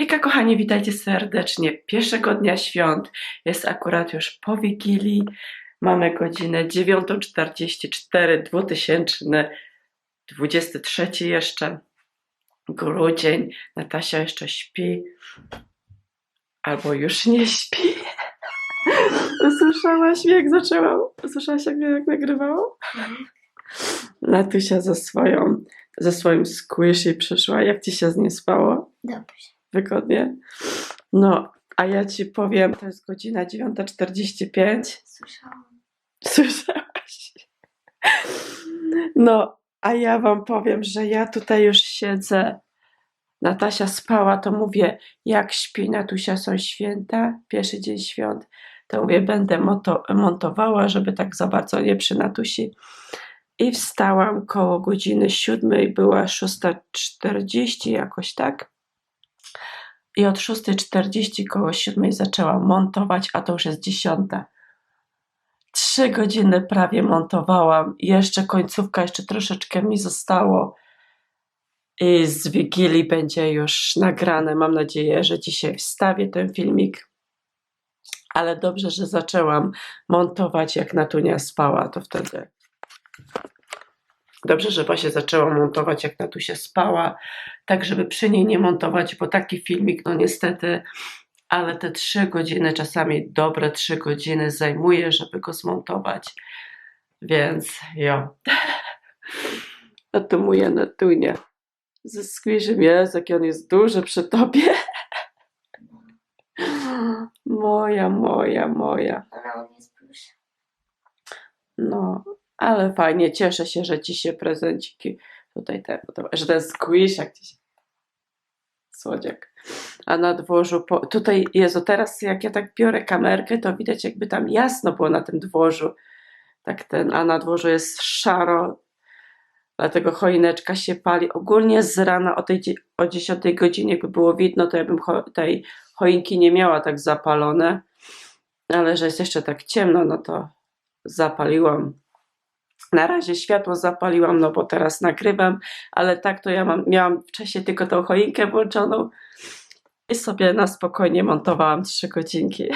Hejka kochani, witajcie serdecznie. Pierwszego dnia świąt jest akurat już po Wigilii. Mamy godzinę 9.44, 2023 jeszcze. Grudzień. Natasia jeszcze śpi. Albo już nie śpi. Usłyszałaś mnie jak zaczęłam? Usłyszałaś jak mnie jak nagrywało? Natusia ze swoją, ze swoim squishy przyszła. Jak ci się z nim spało? Dobrze. Wygodnie. No, a ja ci powiem, to jest godzina 9.45. Słyszałam. Słyszałaś? No, a ja wam powiem, że ja tutaj już siedzę. Natasia spała, to mówię, jak śpi Natusia, są święta, pierwszy dzień świąt. To mówię, będę montowała, żeby tak za bardzo nie przy Natusi. I wstałam koło godziny siódmej, była 6.40 jakoś tak. I od 6.40 koło 7 zaczęłam montować, a to już jest 10. Trzy godziny prawie montowałam. Jeszcze końcówka, jeszcze troszeczkę mi zostało. I z Wigilii będzie już nagrane. Mam nadzieję, że dzisiaj wstawię ten filmik. Ale dobrze, że zaczęłam montować, jak Natunia spała, to wtedy. Dobrze, że właśnie zaczęłam montować, jak Natusia spała tak żeby przy niej nie montować, bo taki filmik, no niestety, ale te trzy godziny, czasami dobre trzy godziny zajmuje, żeby go zmontować. Więc jo. A to moja Natunia. Ze squishem jest, jaki on jest duży przy tobie. Moja, moja, moja. Ale on jest plusz. No, ale fajnie, cieszę się, że ci się prezenciki tutaj te, że ten squish jak ci się słodziak. A na dworzu, po, tutaj Jezu, teraz jak ja tak biorę kamerkę, to widać jakby tam jasno było na tym dworzu. Tak ten, a na dworzu jest szaro, dlatego choineczka się pali. Ogólnie z rana o tej o 10 godzinie jakby było widno, to ja bym cho- tej choinki nie miała tak zapalone, ale że jest jeszcze tak ciemno, no to zapaliłam. Na razie światło zapaliłam, no bo teraz nagrywam, ale tak to ja mam, miałam wcześniej tylko tą choinkę włączoną i sobie na spokojnie montowałam trzy godzinki.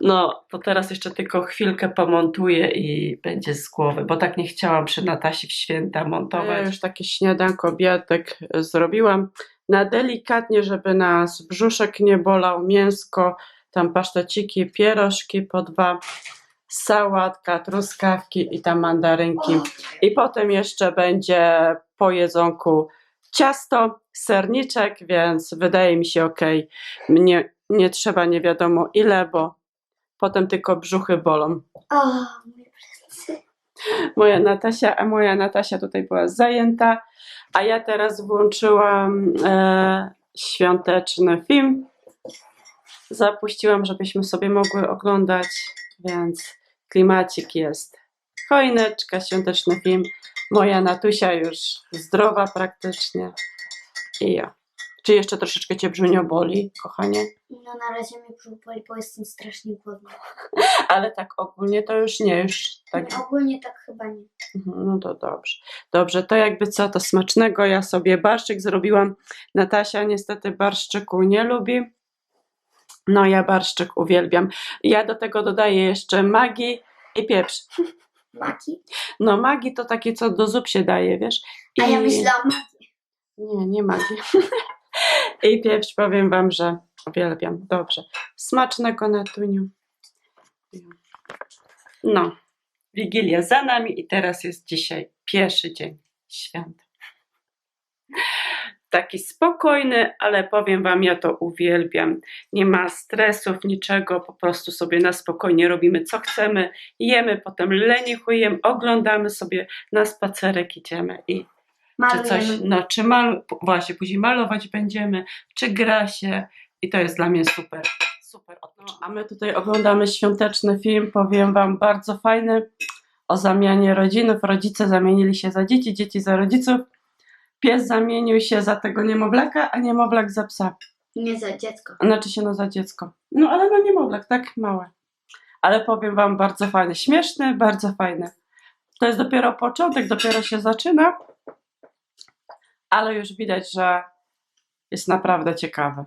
No, to teraz jeszcze tylko chwilkę pomontuję i będzie z głowy, bo tak nie chciałam przy Natasi w święta montować. Ja już takie śniadanko, obiadek zrobiłam na delikatnie, żeby nas brzuszek nie bolał, mięsko, tam paszteciki, pierożki po dwa, sałatka, truskawki i tam mandarynki. I potem jeszcze będzie po jedzonku ciasto, serniczek, więc wydaje mi się ok. Mnie nie trzeba nie wiadomo ile, bo potem tylko brzuchy bolą. O, plecy. Moja Natasia, a moja Natasia tutaj była zajęta, a ja teraz włączyłam e, świąteczny film. Zapuściłam, żebyśmy sobie mogły oglądać, więc klimacik jest. Choineczka, świąteczny film. Moja Natusia już zdrowa praktycznie. I ja. Czy jeszcze troszeczkę cię brzmienio boli, kochanie? No na razie mnie brzuch boli, bo jestem strasznie głodna. Ale tak ogólnie to już nie, już tak Ogólnie tak chyba nie. Mhm, No to dobrze. Dobrze, to jakby co, to smacznego. Ja sobie barszczyk zrobiłam. Natasia niestety barszczyku nie lubi. No ja barszczyk uwielbiam. Ja do tego dodaję jeszcze magi i pieprz. Maki? No magi to takie, co do zup się daje, wiesz? I... A ja myślałam, Nie, nie magi. I pieprz powiem wam, że uwielbiam. Dobrze. Smacznego Natuniu. No. Wigilia za nami i teraz jest dzisiaj pierwszy dzień świąt. Taki spokojny, ale powiem Wam, ja to uwielbiam. Nie ma stresów, niczego, po prostu sobie na spokojnie robimy co chcemy, jemy, potem lenichujemy, oglądamy sobie na spacerek, idziemy i czy coś, malujemy. no czy mal, właśnie później malować będziemy, czy gra się i to jest dla mnie super. Super. No, a my tutaj oglądamy świąteczny film, powiem Wam, bardzo fajny, o zamianie rodzinów. Rodzice zamienili się za dzieci, dzieci za rodziców. Pies zamienił się za tego niemowlaka, a niemowlak za psa. Nie za dziecko. Znaczy się no za dziecko. No ale no niemowlak, tak małe. Ale powiem Wam, bardzo fajny. Śmieszny, bardzo fajny. To jest dopiero początek, dopiero się zaczyna. Ale już widać, że jest naprawdę ciekawe.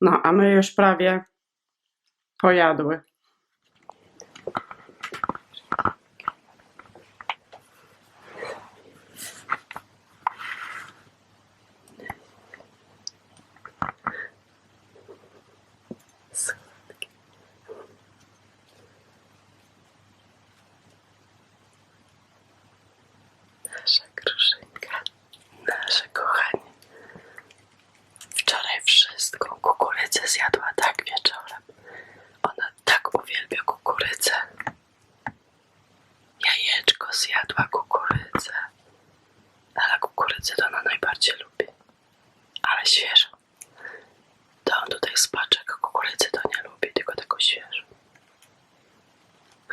No, a my już prawie pojadły. Nasza kruszynka, nasze kochanie. Wczoraj wszystką kukurydzę zjadła tak wieczorem. Ona tak uwielbia kukurydzę. Jajeczko zjadła kukurydzę. Ale kukurydzę to ona najbardziej lubi. Ale świeżo. To on tutaj z paczek kukurydzy to nie lubi, tylko taką świeżą.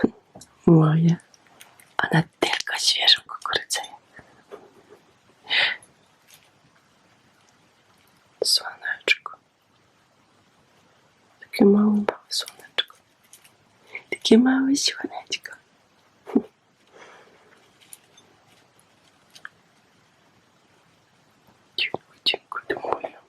Moje. Ona tylko świeżą kukurydzę. Słoneczko. Takie małe, małe słoneczko. Takie małe słoneczko. Dziękuję, dziękuję moja.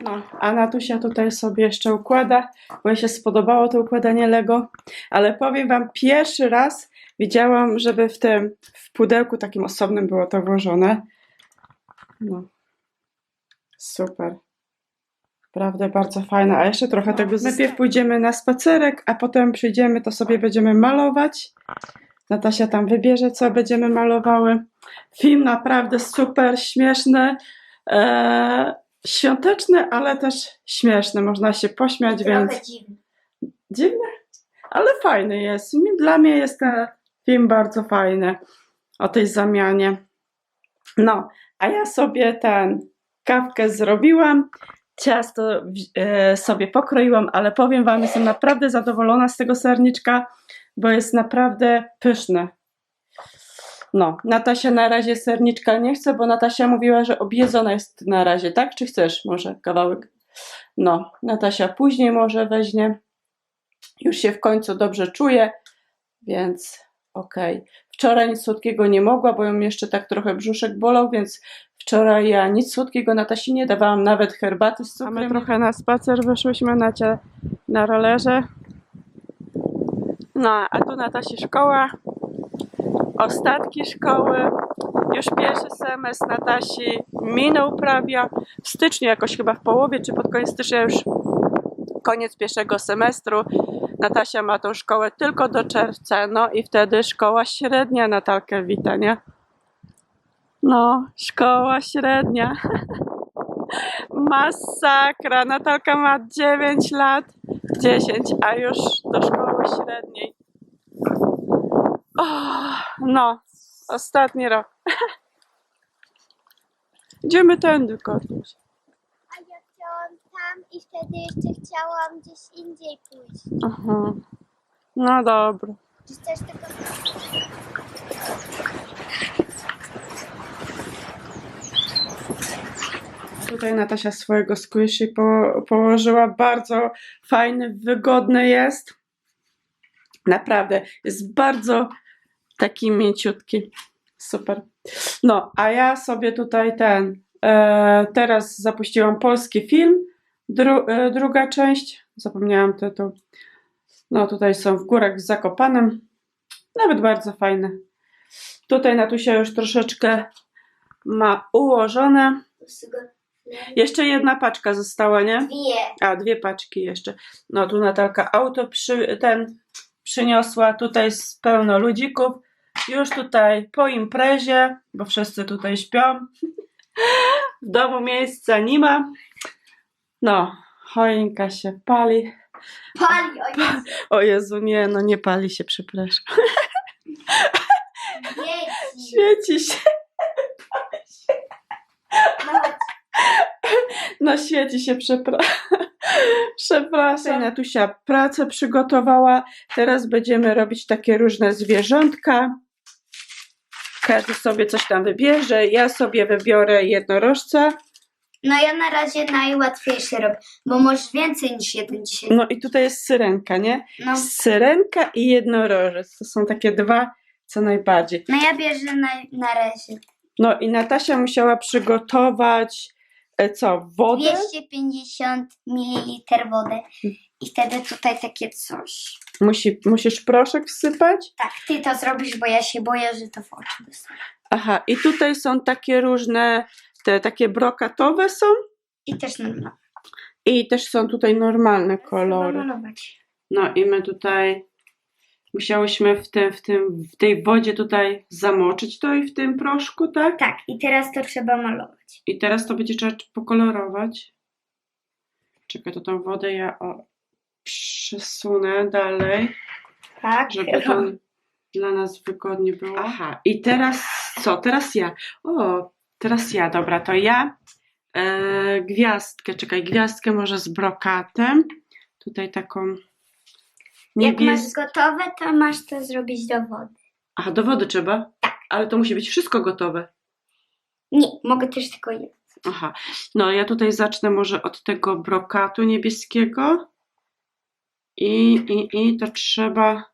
No, a Natusia tutaj sobie jeszcze układa, jej się spodobało to układanie Lego, ale powiem wam, pierwszy raz widziałam, żeby w tym, w pudełku takim osobnym było to włożone. No. Super. Naprawdę bardzo fajne. A jeszcze trochę tego Najpierw pójdziemy na spacerek, a potem przyjdziemy, to sobie będziemy malować. Natasia tam wybierze, co będziemy malowały. Film naprawdę super, śmieszny, e, świąteczny, ale też śmieszny. Można się pośmiać, więc Trochę dziwny. dziwny, ale fajny jest. Dla mnie jest ten film bardzo fajny o tej zamianie. No, a ja sobie ten kawkę zrobiłam, ciasto e, sobie pokroiłam, ale powiem wam, jestem naprawdę zadowolona z tego serniczka, bo jest naprawdę pyszny. No, Natasia na razie serniczka nie chce, bo Natasia mówiła, że objedzona jest na razie, tak? Czy chcesz może kawałek? No, Natasia później może weźmie. Już się w końcu dobrze czuje, więc okej. Wczoraj nic słodkiego nie mogła, bo ją jeszcze tak trochę brzuszek bolał, więc wczoraj ja nic słodkiego Natasi nie dawałam, nawet herbaty z cukrem. A my trochę na spacer wyszłyśmy na, cie, na rolerze. No, a tu Natasi szkoła, ostatki szkoły. Już pierwszy semestr Natasi minął prawie. W styczniu jakoś chyba w połowie, czy pod koniec stycznia już koniec pierwszego semestru. Natasia ma tą szkołę tylko do czerwca, no i wtedy szkoła średnia Natalkę wita, nie? No, szkoła średnia. Masakra. Natalka ma 9 lat, 10, a już do szkoły średniej. O, no, ostatni rok. Idziemy tędy, kotuś. A ja chciałam tam i wtedy jeszcze chciałam gdzieś indziej pójść. Aha. No dobra. Czy coś tego... Tutaj Natasia swojego squishy po, położyła. Bardzo fajny, wygodny jest. Naprawdę, jest bardzo taki mięciutki. Super. No, a ja sobie tutaj ten, e, teraz zapuściłam polski film, dru, e, druga część, zapomniałam tytuł. No, tutaj są w górach z Zakopanem. Nawet bardzo fajne. Tutaj Natusia już troszeczkę ma ułożone. Jeszcze jedna paczka została, nie? Dwie. A, dwie paczki jeszcze. No tu Natalka auto przy, ten przyniosła. Tutaj jest pełno ludzików. Już tutaj po imprezie, bo wszyscy tutaj śpią. W domu miejsca nie ma. No, choinka się pali. Pali, o Jezu. O Jezu, nie, no nie pali się, przepraszam. Dzieci. Świeci się. No, No świeci się, przepra- przepraszam. Natusia pracę przygotowała. Teraz będziemy robić takie różne zwierzątka. Każdy sobie coś tam wybierze. Ja sobie wybiorę jednorożca. no ja na razie najłatwiejszy robię, bo możesz więcej niż jeden dzisiaj. No i tutaj jest syrenka, nie? No, Syrenka i jednorożec. To są takie dwa, co najbardziej. no ja bierzę na, na razie No i Natasia musiała przygotować e, co, wodę? 250 ml wody. I wtedy tutaj takie coś. Musi, musisz proszek wsypać? Tak, ty to zrobisz, bo ja się boję, że to w oczy dostanę. Aha, i tutaj są takie różne, te takie brokatowe są I też na i też są tutaj normalne kolory. malować. No i my tutaj musiałyśmy w, tym, w, tym, w tej wodzie tutaj zamoczyć to i w tym proszku, tak? Tak, i teraz to trzeba malować. I teraz to będzie trzeba pokolorować. Czekaj, to tą wodę ja o, przesunę dalej, Tak, żeby to dla nas wygodnie było. Aha, i teraz co? Teraz ja. O, teraz ja, dobra, to ja e, gwiazdkę, czekaj, gwiazdkę może z brokatem. Tutaj taką Jak niebieską. masz gotowe, to masz to zrobić do wody. Aha, do wody trzeba? Tak. Ale to musi być wszystko gotowe. Nie, mogę też tylko jedno. Aha, no ja tutaj zacznę może od tego brokatu niebieskiego. I, i, i to trzeba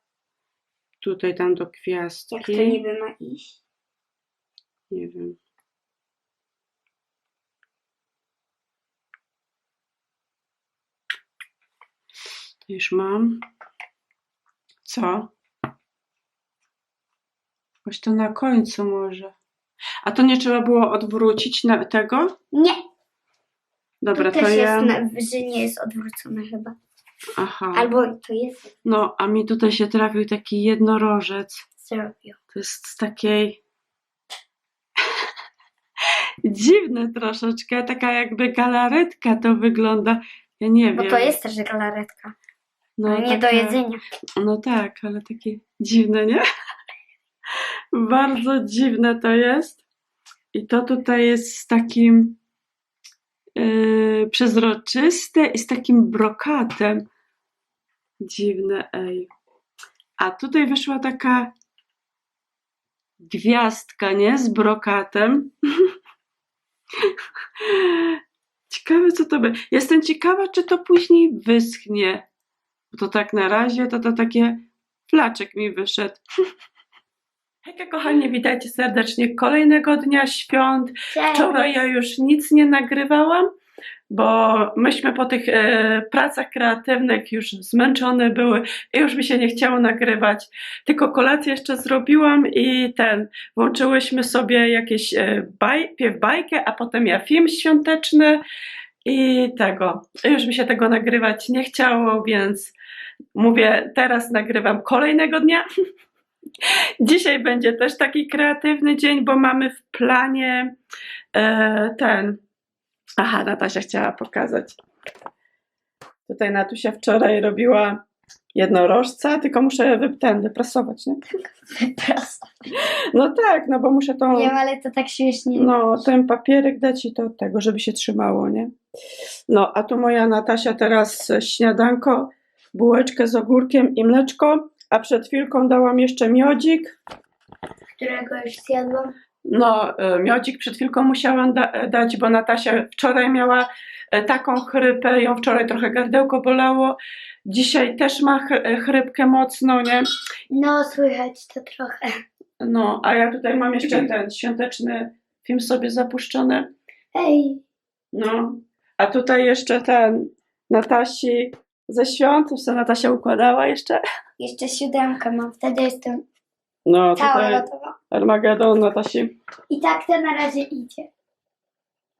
tutaj tam do gwiazdki. Jak to niby ma iść. Nie wiem. To już mam. Co? Choć to na końcu może. A to nie trzeba było odwrócić na tego? Nie, Dobra, to też ja. jest, na, że nie jest odwrócone chyba. Aha. Albo to jest No, a mi tutaj się trafił taki jednorożec. zrobił. To jest z takiej. Dziwne troszeczkę, taka jakby galaretka to wygląda. Ja nie Bo wiem. to jest też galaretka, no, nie do taka- jedzenia. No tak, ale takie dziwne, nie? Bardzo dziwne to jest. I to tutaj jest z takim przezroczyste i z takim brokatem. Dziwne, ej. A tutaj wyszła taka gwiazdka, nie? Z brokatem. Ciekawe, co to będzie. Jestem ciekawa, czy to później wyschnie. Bo to tak na razie, to to takie flaczek mi wyszedł. Hejka kochani, witajcie serdecznie kolejnego dnia świąt. Cześć. Wczoraj ja już nic nie nagrywałam, bo myśmy po tych e, pracach kreatywnych już zmęczone były i już mi się nie chciało nagrywać. Tylko kolację jeszcze zrobiłam i ten, włączyłyśmy sobie jakieś e, baj, bajkę, a potem ja film świąteczny i tego. Już mi się tego nagrywać nie chciało, więc mówię, teraz nagrywam kolejnego dnia. Dzisiaj będzie też taki kreatywny dzień, bo mamy w planie e, ten. Aha, Natasia chciała pokazać. Tutaj Natusia wczoraj robiła jednorożca, tylko muszę ten wyprasować, nie? Prosto. No tak, no bo muszę tą, Wiem, ale to tak śmiesznie. no, ten papierek dać i to od tego, żeby się trzymało, nie? No, a tu moja Natasia teraz śniadanko, bułeczkę z ogórkiem i mleczko, a przed chwilką dałam jeszcze miodzik, Którego już zjadłam. No, e, miodzik przed chwilką musiałam da- dać, bo Natasia wczoraj miała e, taką chrypę, ją wczoraj trochę gardełko bolało. Dzisiaj też ma ch- e, chrypkę mocno, nie? No, słychać to trochę. No, a ja tutaj mam jeszcze ten świąteczny film sobie zapuszczony. Ej, No, a tutaj jeszcze ten Natasi ze świąt, już se Natasia układała jeszcze. jeszcze siódemkę mam, wtedy jestem No, cała tutaj gotowa. Armagedon Natasi. I tak to na razie idzie.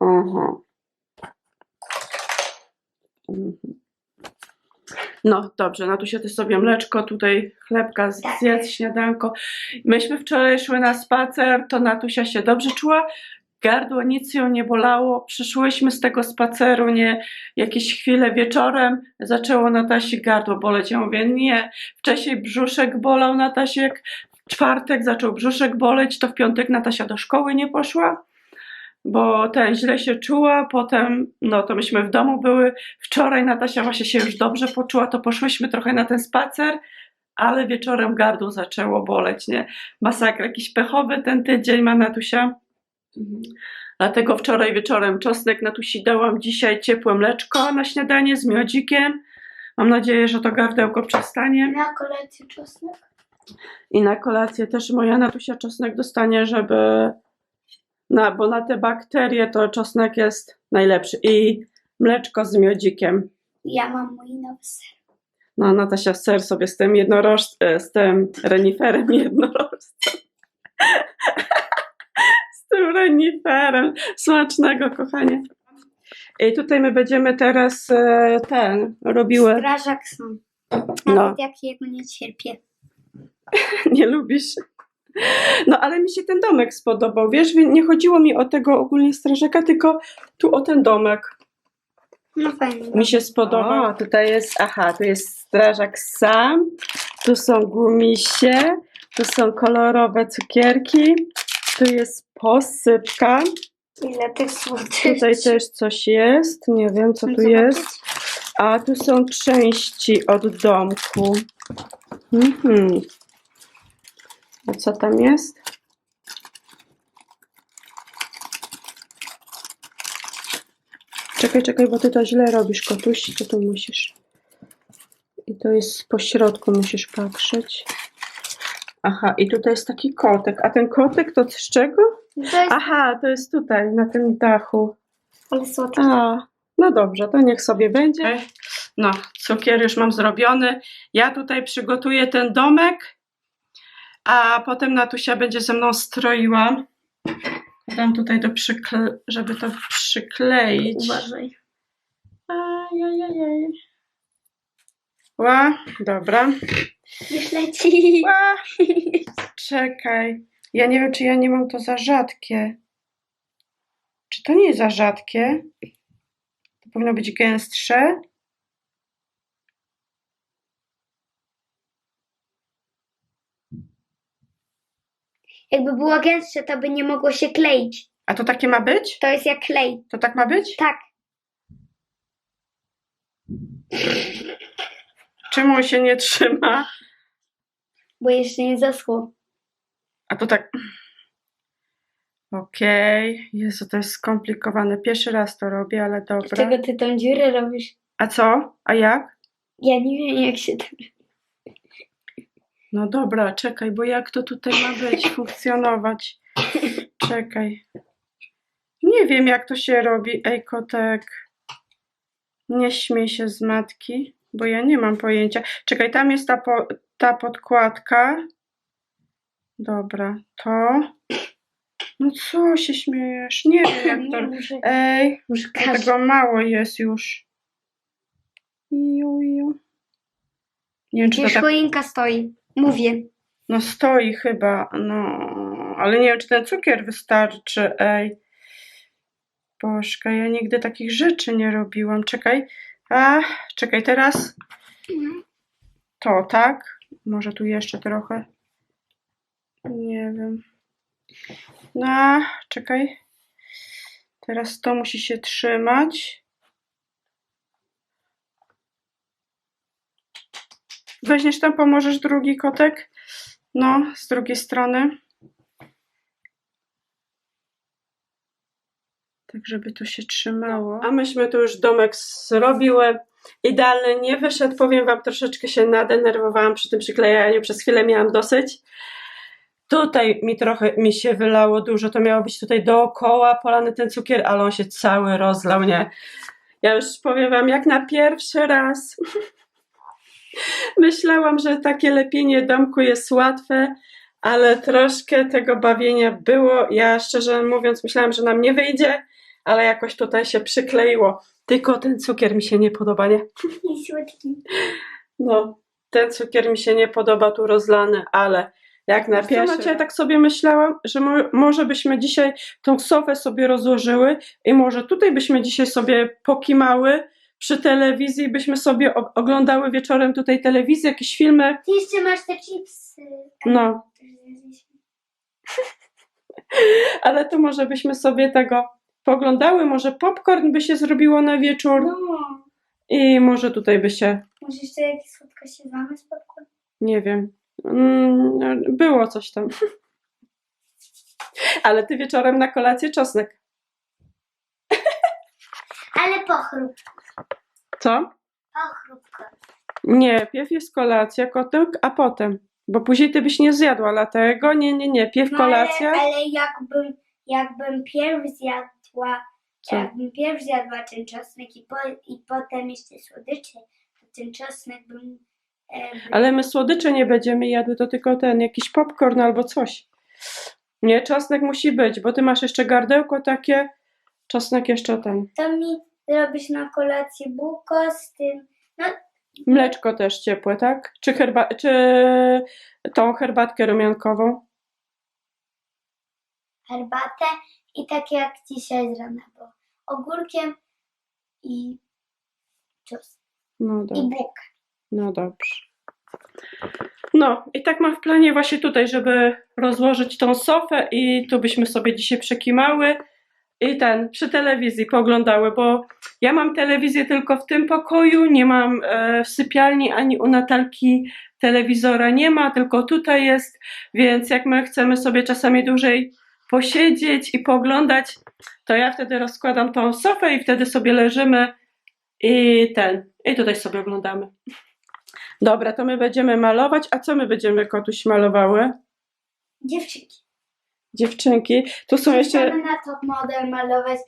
Aha. Mhm. No dobrze, Natusia, ty sobie mleczko, tutaj chlebka, Tak. zjedz śniadanko. Myśmy wczoraj szły na spacer, to Natusia się dobrze czuła, gardło nic ją nie bolało, przyszłyśmy z tego spaceru, nie, jakieś chwile wieczorem zaczęło Natasi gardło boleć. Ja mówię, nie, wcześniej brzuszek bolał Natasiek, w czwartek zaczął brzuszek boleć, to w piątek Natasia do szkoły nie poszła bo ten źle się czuła, potem, no to myśmy w domu były, wczoraj Natasia właśnie się już dobrze poczuła, to poszłyśmy trochę na ten spacer, ale wieczorem gardło zaczęło boleć, nie? Masakra, jakiś pechowy ten tydzień ma Natusia, dlatego wczoraj wieczorem czosnek Natusi dałam, dzisiaj ciepłe mleczko na śniadanie z miodzikiem, mam nadzieję, że to gardełko przestanie. Na kolację czosnek? I na kolację też moja Natusia czosnek dostanie, żeby Na, bo na te bakterie to czosnek jest najlepszy. I mleczko z miodzikiem. Ja mam mój nowy ser. No, Natasia ser sobie z tym jednoroż, e, z tym reniferem jednorożcem. Reniferem. Smacznego, kochanie. I tutaj my będziemy teraz e, ten, robiły, Strażak są. No. Jak jego nie cierpię. nie lubisz. No, ale mi się ten domek spodobał, wiesz, Wie- nie chodziło mi o tego ogólnie strażaka, tylko tu o ten domek. No fajnie. Mi się spodobał. O, tutaj jest, aha, tu jest strażak sam, tu są gumisie, tu są kolorowe cukierki, tu jest posypka, Ile tych słodyczy. tutaj też coś jest, nie wiem co tu jest, a tu są części od domku. Mhm. A co tam jest? Czekaj, czekaj, bo ty to źle robisz, kotuś, to tu musisz. I to jest po środku, musisz patrzeć. Aha, i tutaj jest taki kotek. A ten kotek to z czego? To jest Aha, to jest tutaj, na tym dachu. ale słodkie. A, no dobrze, to niech sobie będzie. No, cukier już mam zrobiony. Ja tutaj przygotuję ten domek, a potem Natusia będzie ze mną stroiła. Dam tutaj do przykle- żeby to przykleić. Uważaj. Ajajajaj. Ła, dobra. Już leci. Ła, czekaj. Ja nie wiem, czy ja nie mam to za rzadkie. Czy to nie jest za rzadkie? To powinno być gęstsze. Jakby było gęstsze, to by nie mogło się kleić. A to takie ma być? To jest jak klej. To tak ma być? Tak. Czemu się nie trzyma? Bo jeszcze nie zaschło. A to tak. Okej. Jezu, to jest skomplikowane. Pierwszy raz to robię, ale dobra. Dlaczego ty tą dziurę robisz? A co? A jak? Ja nie wiem, jak się to... No dobra, czekaj, bo jak to tutaj ma być, funkcjonować? Czekaj. Nie wiem, jak to się robi. Ej, kotek. Nie śmiej się z matki, bo ja nie mam pojęcia. Czekaj, tam jest ta, po, ta podkładka. Dobra, to. No co się śmiejesz? Nie wiem, jak to. Ej, każdy... tego mało jest już. Iu, iu. Nie wiem, czy to Już tak choinka stoi. Mówię. No stoi chyba, no, ale nie wiem, czy ten cukier wystarczy, ej. Bożka, ja nigdy takich rzeczy nie robiłam. Czekaj, a, czekaj, teraz to, tak? Może tu jeszcze trochę. Nie wiem. No, czekaj. Teraz to musi się trzymać. Weźmiesz tam, pomożesz drugi kotek? No, z drugiej strony. Tak, żeby to się trzymało. A myśmy tu już domek zrobiły. Idealny nie wyszedł, powiem Wam, troszeczkę się nadenerwowałam przy tym przyklejaniu, przez chwilę miałam dosyć. Tutaj mi trochę mi się wylało dużo, to miało być tutaj dookoła polany ten cukier, ale on się cały rozlał, nie? Ja już powiem Wam, jak na pierwszy raz myślałam, że takie lepienie domku jest łatwe, ale troszkę tego bawienia było. Ja szczerze mówiąc myślałam, że nam nie wyjdzie, ale jakoś tutaj się przykleiło. Tylko ten cukier mi się nie podoba, nie? I słodki. No, ten cukier mi się nie podoba tu rozlany, ale jak na pierwszy tak sobie myślałam, że mo- może byśmy dzisiaj tą sofę sobie rozłożyły i może tutaj byśmy dzisiaj sobie pokimały przy telewizji, byśmy sobie oglądały wieczorem tutaj telewizję, jakieś filmy. Ty jeszcze masz te chipsy. No, ale to może byśmy sobie tego poglądały, może popcorn by się zrobiło na wieczór No. i może tutaj by się, Może jeszcze jakiś słodka się zamysł popcorn? nie wiem, mm, było coś tam. Ale ty wieczorem na kolację czosnek. Ale pochrób. Co? Pochrób. Nie, pierw jest kolacja, kotek, a potem. Bo później ty byś nie zjadła, dlatego nie, nie, nie, pierw kolacja. No, ale, ale jakby jakbym pierw zjadła, Co? jakbym pierw zjadła ten czosnek i, po, i potem jeszcze słodycze, to ten czosnek bym... E, by- Ale my słodycze nie będziemy jadły, to tylko ten, jakiś popcorn albo coś. Nie, czosnek musi być, bo ty masz jeszcze gardełko takie, czosnek jeszcze ten. To mi zrobisz na kolację bułko z tym, no Mleczko też ciepłe, tak? Czy, herba czy tą herbatkę rumiankową? Herbatę i tak jak dzisiaj z rana było. Ogórkiem i czosnek. No I bułkę. No dobrze. No i tak mam w planie właśnie tutaj, żeby rozłożyć tą sofę i tu byśmy sobie dzisiaj przekimały i ten, przy telewizji poglądały, bo ja mam telewizję tylko w tym pokoju, nie mam e, w sypialni ani u Natalki telewizora nie ma, tylko tutaj jest, więc jak my chcemy sobie czasami dłużej posiedzieć i poglądać, to ja wtedy rozkładam tą sofę i wtedy sobie leżymy i ten, i tutaj sobie oglądamy. Dobra, to my będziemy malować. A co my będziemy kotuś malowały? Dziewczynki. Dziewczynki. Tu są jeszcze. Chcemy na top model malować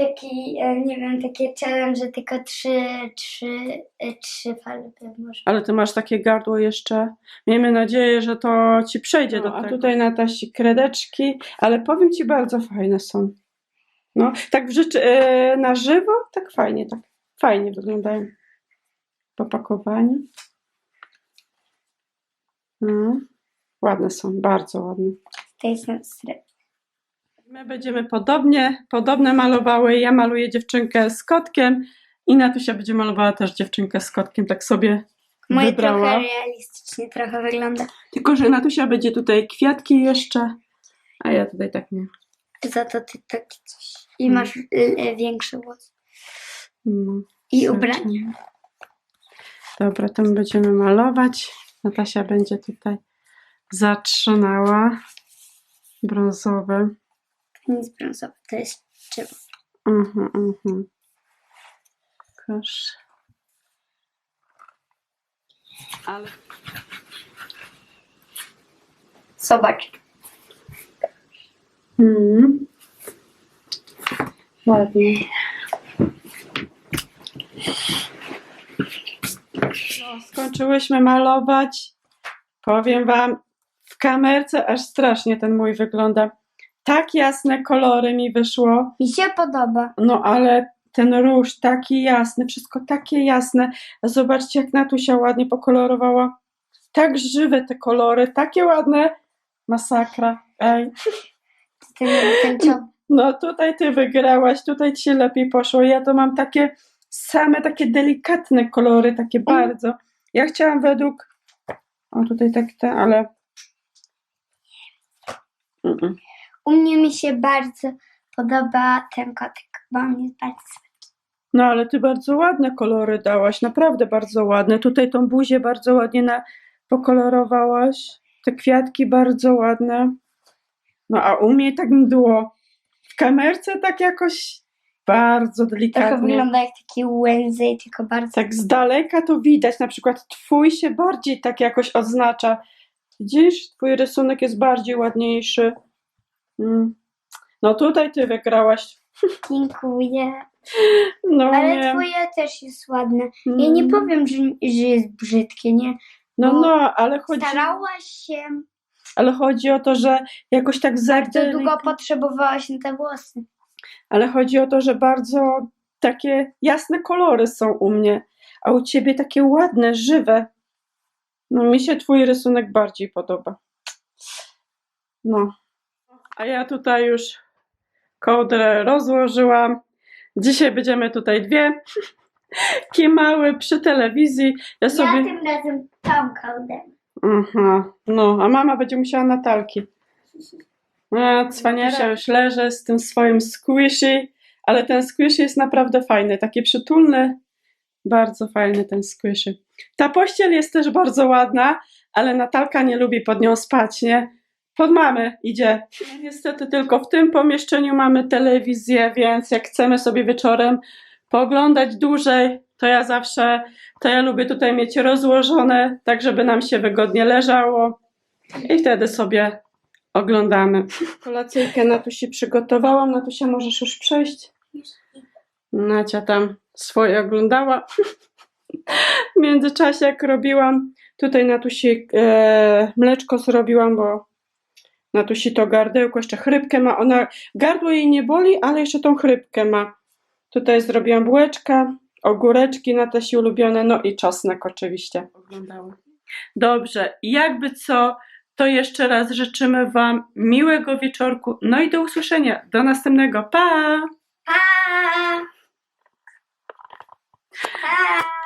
taki, e, nie wiem, takie challenge, że tylko trzy, trzy, e, trzy farby może. Ale ty masz takie gardło jeszcze. Miejmy nadzieję, że to ci przejdzie No, do tego. A tutaj Natasi kredeczki, ale powiem ci, bardzo fajne są. No, tak w rzeczy, e, na żywo, tak fajnie, tak fajnie wyglądają. Po pakowaniu. No, ładne są, bardzo ładne. To jest na. My będziemy podobnie, podobne malowały. Ja maluję dziewczynkę z kotkiem i Natusia będzie malowała też dziewczynkę z kotkiem, tak sobie Moje wybrała. trochę realistycznie trochę wygląda. Tylko, że Natusia będzie tutaj kwiatki jeszcze, a ja tutaj tak nie. Za to ty taki coś. I Hmm. masz e, większy włos. No, I zobaczymy. ubranie. Dobra, to my będziemy malować. Natasia będzie tutaj zatrzymała brązowe. Jest brązowe, to jest czym? Mhm, mhm. Proszę. Ale Zobacz. Mhm. Ładnie. No, skończyłyśmy malować. Powiem Wam, w kamerce aż strasznie ten mój wygląda. Tak jasne kolory mi wyszło. Mi się podoba. No ale ten róż taki jasny, wszystko takie jasne. Zobaczcie, jak Natusia ładnie pokolorowała. Tak żywe te kolory, takie ładne. Masakra. Ej. Ten, ten co? No tutaj ty wygrałaś, tutaj ci się lepiej poszło. Ja to mam takie same takie delikatne kolory, takie bardzo. Ja chciałam według. O tutaj tak te, ale. Mm-mm. U mnie mi się bardzo podoba ten kotek, bo on jest bardzo No ale ty bardzo ładne kolory dałaś, naprawdę bardzo ładne. Tutaj tą buzię bardzo ładnie na, pokolorowałaś. Te kwiatki bardzo ładne. No a u mnie tak mdło. W kamerce tak jakoś bardzo delikatnie. wygląda jak takie łęzy, tylko bardzo. Tak z daleka to widać, na przykład twój się bardziej tak jakoś odznacza. Widzisz, twój rysunek jest bardziej ładniejszy. Mm. No tutaj ty wygrałaś. Dziękuję. No Ale nie. twoje też jest ładne. Ja nie Mm. powiem, że, że jest brzydkie, nie? No, bo no, ale chodzi, Starałaś się. ale chodzi o to, że jakoś tak za Bardzo długo potrzebowałaś na te włosy. Ale chodzi o to, że bardzo takie jasne kolory są u mnie, a u ciebie takie ładne, żywe. No mi się twój rysunek bardziej podoba. No. A ja tutaj już kołdrę rozłożyłam. Dzisiaj będziemy tutaj dwie kiemały przy telewizji. Ja sobie... Ja tym razem tą kołdę. Aha, no, a mama będzie musiała Natalki. A, cwaniasia już leży z tym swoim squishy, ale ten squishy jest naprawdę fajny, taki przytulny. Bardzo fajny ten squishy. Ta pościel jest też bardzo ładna, ale Natalka nie lubi pod nią spać, nie? Pod mamy idzie. Niestety tylko w tym pomieszczeniu mamy telewizję, więc jak chcemy sobie wieczorem pooglądać dłużej, to ja zawsze, to ja lubię tutaj mieć rozłożone, tak żeby nam się wygodnie leżało i wtedy sobie oglądamy. Kolacyjkę Natusi przygotowałam. Natusia, możesz już przejść. Nacia tam swoje oglądała. W międzyczasie jak robiłam, tutaj Natusi e, mleczko zrobiłam, bo Natusi to gardełko, jeszcze chrypkę ma. Ona, gardło jej nie boli, ale jeszcze tą chrypkę ma. Tutaj zrobiłam bułeczka, ogóreczki Natasi ulubione, no i czosnek oczywiście. Dobrze, jakby co, to jeszcze raz życzymy Wam miłego wieczorku, no i do usłyszenia. Do następnego. Pa! Pa! Pa!